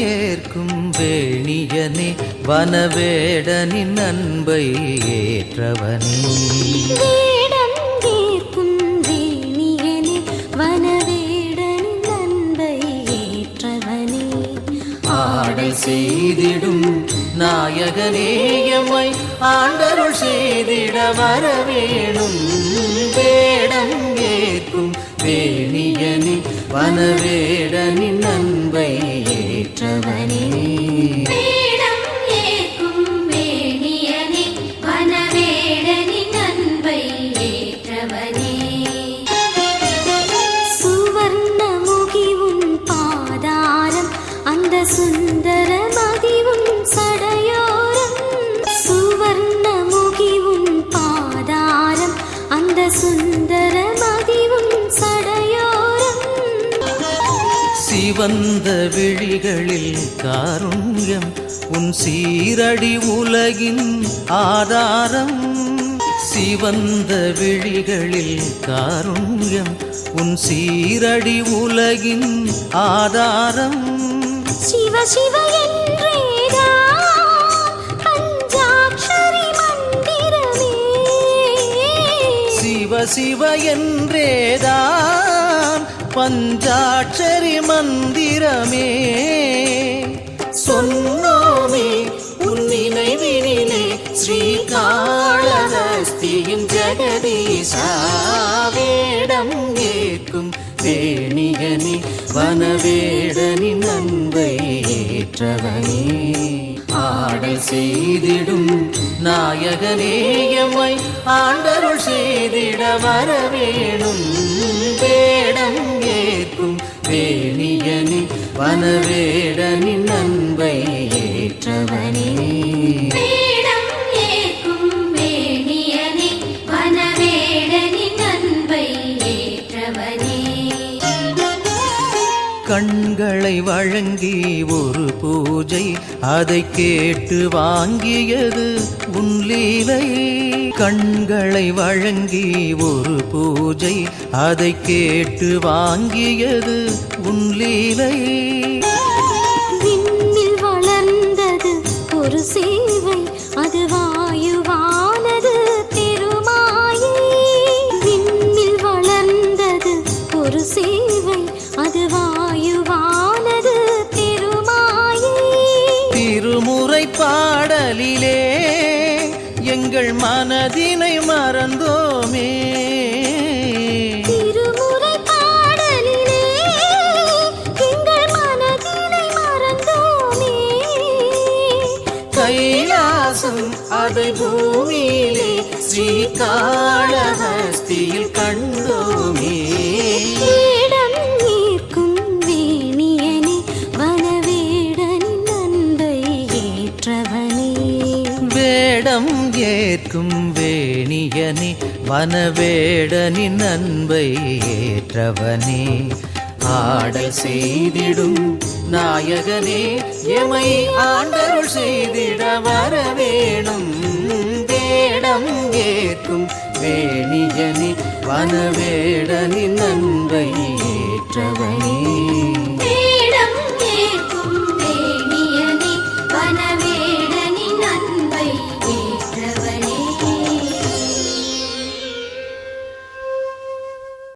ஏற்கும் வேணியனே வனவேடனின் அன்பை ஏற்றவனே. செய்திடும் நாயகனேயமை ஆண்டருள் செய்திட வரவேணும். வேடம் ஏற்கும் வேணியனே வனவேடனின் சிவந்த விழிகளில் காருண்யம் உன் சீரடி உலகின் ஆதாரம். சிவந்த விழிகளில் காருண்யம் உன் சீரடி உலகின் ஆதாரம். சிவ சிவ என்றேதா பஞ்சாட்சரி மந்திரமே. சிவ சிவ என்றேதான் பஞ்சாட்சரி மந்திரமே. சொன்னோமே உன் நினைவினிலே ஸ்ரீகாளஹஸ்தியின் ஜெகதீசா. வேடம் ஏற்கும் பேணியனே வனவேடனி நன்பை ஏற்றவனே. ஆடல் செய்திடும் நாயகனேயமை ஆண்டருள் செய்திட வரவேணும். வேடம் ஏற்கும் வேணியனி வனவேடனி நன்பை ஏற்றவனே. கண்களை வழங்கி ஒரு பூஜை அதை கேட்டு வாங்கியது உன் லீலை. கண்களை வழங்கி ஒரு பூஜை அதை கேட்டு வாங்கியது உன் லீலை. வளர்ந்தது ஒரு சேவை அது வாயுவானது திருமாயை விண்ணில் வளர்ந்தது ஒரு சேவை பாடலிலே எங்கள் மனதினை மறந்தோமே. கைலாசம் அதை பூமியிலே ஸ்ரீகாளஹஸ்தியில் கண்டோமே ஏற்கும் வேணியனே வனவேடனின் அன்பை ஏற்றவனே. ஆடல் செய்திடும் நாயகனே எமை ஆண்டருள் செய்திட வர வேணும் வேடம் ஏற்கும் வேணியனே வனவேடனின் அன்பை